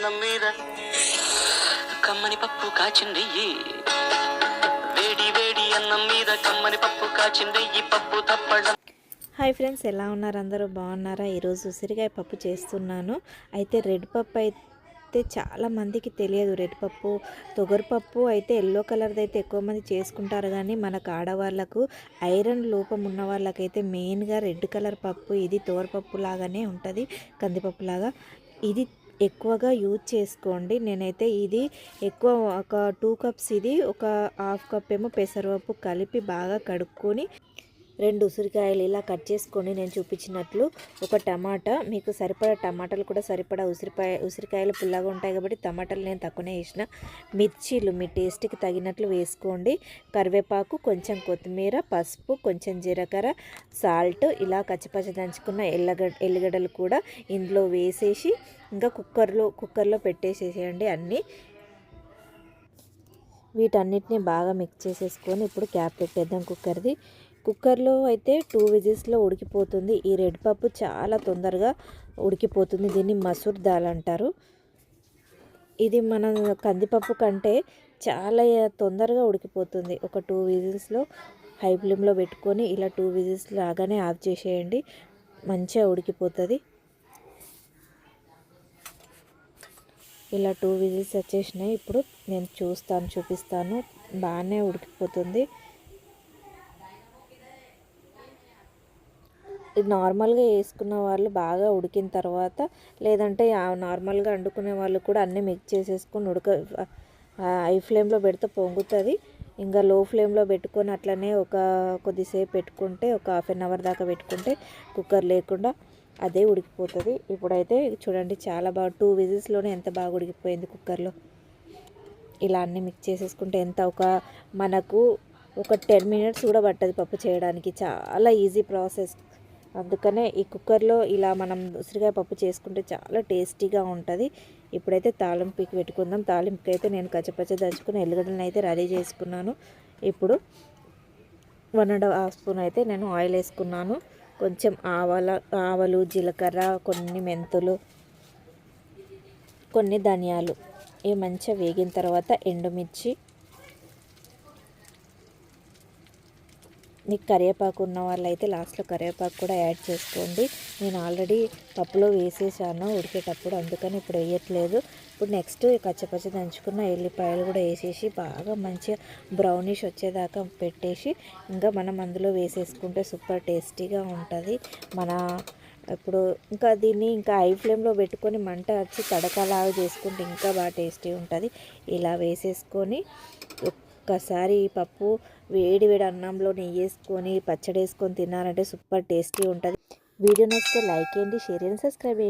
అన్నం మీద కమ్మని పప్పు కాచిందెయ్యి వేడి వేడి అన్నం మీద కమ్మని పప్పు కాచిందెయ్యి పప్పు తప్పడం హాయ్ ఫ్రెండ్స్ ఎలా ఉన్నారు? అందరూ బాగున్నారా? ఈరోజు ఉసిరికాయ పప్పు చేస్తున్నాను. అయితే రెడ్ పప్పు అయితే చాలా మందికి తెలియదు. రెడ్ పప్పు తొగరుపప్పు అయితే ఎల్లో కలర్ది అయితే ఎక్కువ మంది చేసుకుంటారు. కానీ మనకు ఆడవాళ్ళకు ఐరన్ లోపం ఉన్న వాళ్ళకైతే మెయిన్గా రెడ్ కలర్ పప్పు ఇది తోరపప్పు లాగానే ఉంటుంది కందిపప్పు లాగా. ఇది ఎక్కువగా యూజ్ చేసుకోండి. నేనైతే ఇది ఎక్కువ ఒక టూ కప్స్ ఇది ఒక హాఫ్ కప్ ఏమో పెసరపప్పు కలిపి బాగా కడుక్కొని రెండు ఉసిరికాయలు ఇలా కట్ చేసుకొని నేను చూపించినట్లు ఒక టమాటా మీకు సరిపడా టమాటాలు కూడా సరిపడా ఉసిరికాయ ఉసిరికాయలు పుల్లగా ఉంటాయి కాబట్టి టమాటాలు నేను తక్కువనే వేసిన. మిర్చీలు మీ టేస్ట్కి తగినట్లు వేసుకోండి. కరివేపాకు కొంచెం కొత్తిమీర పసుపు కొంచెం జీలకర్ర సాల్ట్ ఇలా కచ్చిపచ్చ దంచుకున్న ఎల్లగడ్డ ఎల్లిగడ్డలు కూడా ఇందులో వేసేసి ఇంకా కుక్కర్లో కుక్కర్లో పెట్టేసేసేయండి అన్నీ. వీటన్నిటిని బాగా మిక్స్ చేసేసుకొని ఇప్పుడు క్యాప్ పెట్టేద్దాం కుక్కర్ది. కుక్కర్లో అయితే టూ విజిల్స్లో ఉడికిపోతుంది. ఈ రెడ్ పప్పు చాలా తొందరగా ఉడికిపోతుంది. దీన్ని మసూర్ దాల్ అంటారు. ఇది మన కందిపప్పు కంటే చాలా తొందరగా ఉడికిపోతుంది. ఒక టూ విజిల్స్లో హై ఫ్లేమ్లో పెట్టుకొని ఇలా టూ విజిల్స్ లాగానే ఆఫ్ చేసేయండి. మంచిగా ఉడికిపోతుంది. ఇలా టూ విజిల్స్ వచ్చేసినాయి. ఇప్పుడు నేను చూస్తాను చూపిస్తాను. బాగానే ఉడికిపోతుంది. నార్మల్గా వేసుకున్న వాళ్ళు బాగా ఉడికిన తర్వాత లేదంటే నార్మల్గా వండుకునే వాళ్ళు కూడా అన్నీ మిక్స్ చేసేసుకొని ఉడక హై ఫ్లేమ్లో పెడితే పొంగుతుంది. ఇంకా లో ఫ్లేమ్లో పెట్టుకొని అట్లనే ఒక కొద్దిసేపు పెట్టుకుంటే ఒక హాఫ్ అన్ అవర్ దాకా పెట్టుకుంటే కుక్కర్ లేకుండా అదే ఉడికిపోతుంది. ఇప్పుడైతే చూడండి చాలా బాగా టూ విజిల్స్లోనే ఎంత బాగా ఉడికిపోయింది కుక్కర్లో. ఇలా అన్నీ మిక్స్ చేసేసుకుంటే ఎంత ఒక మనకు ఒక టెన్ మినిట్స్ కూడా పట్టదు పప్పు చేయడానికి. చాలా ఈజీ ప్రాసెస్. అందుకనే ఈ కుక్కర్లో ఇలా మనం ఉసిరికాయ పప్పు చేసుకుంటే చాలా టేస్టీగా ఉంటుంది. ఇప్పుడైతే తాలింపుకి పెట్టుకుందాం. తాలింపుకి అయితే నేను కచ్చపచ్చ దంచుకుని ఎల్లిగడ్డలను అయితే రెడీ చేసుకున్నాను. ఇప్పుడు వన్ అండ్ హాఫ్ స్పూన్ అయితే నేను ఆయిల్ వేసుకున్నాను. కొంచెం ఆవాల ఆవలు జీలకర్ర కొన్ని మెంతులు కొన్ని ధనియాలు. ఇవి మంచిగా వేగిన తర్వాత ఎండుమిర్చి మీకు కరివేపాకు ఉన్న వాళ్ళైతే లాస్ట్లో కరివేపాకు కూడా యాడ్ చేసుకోండి. నేను ఆల్రెడీ పప్పులో వేసేసాను ఉడికేటప్పుడు అందుకని ఇప్పుడు వేయట్లేదు. ఇప్పుడు నెక్స్ట్ కచ్చపచ్చ దంచుకున్న ఎల్లిపాయలు కూడా వేసేసి బాగా మంచిగా బ్రౌనిష్ వచ్చేదాకా పెట్టేసి ఇంకా మనం అందులో వేసేసుకుంటే సూపర్ టేస్టీగా ఉంటుంది. మన ఇప్పుడు ఇంకా దీన్ని ఇంకా హై ఫ్లేమ్లో పెట్టుకొని మంట వచ్చి తడకలాగా చేసుకుంటే ఇంకా బాగా టేస్టీ ఉంటుంది. ఇలా వేసేసుకొని ఒక్కసారి ఈ పప్పు వేడి వేడి అన్నంలో నెయ్యి వేసుకొని పచ్చడి వేసుకొని తిన్నారంటే సూపర్ టేస్టీ ఉంటుంది. వీడియో నచ్చితే లైక్ చేయండి షేర్ చేయండి సబ్స్క్రైబ్ చేయండి.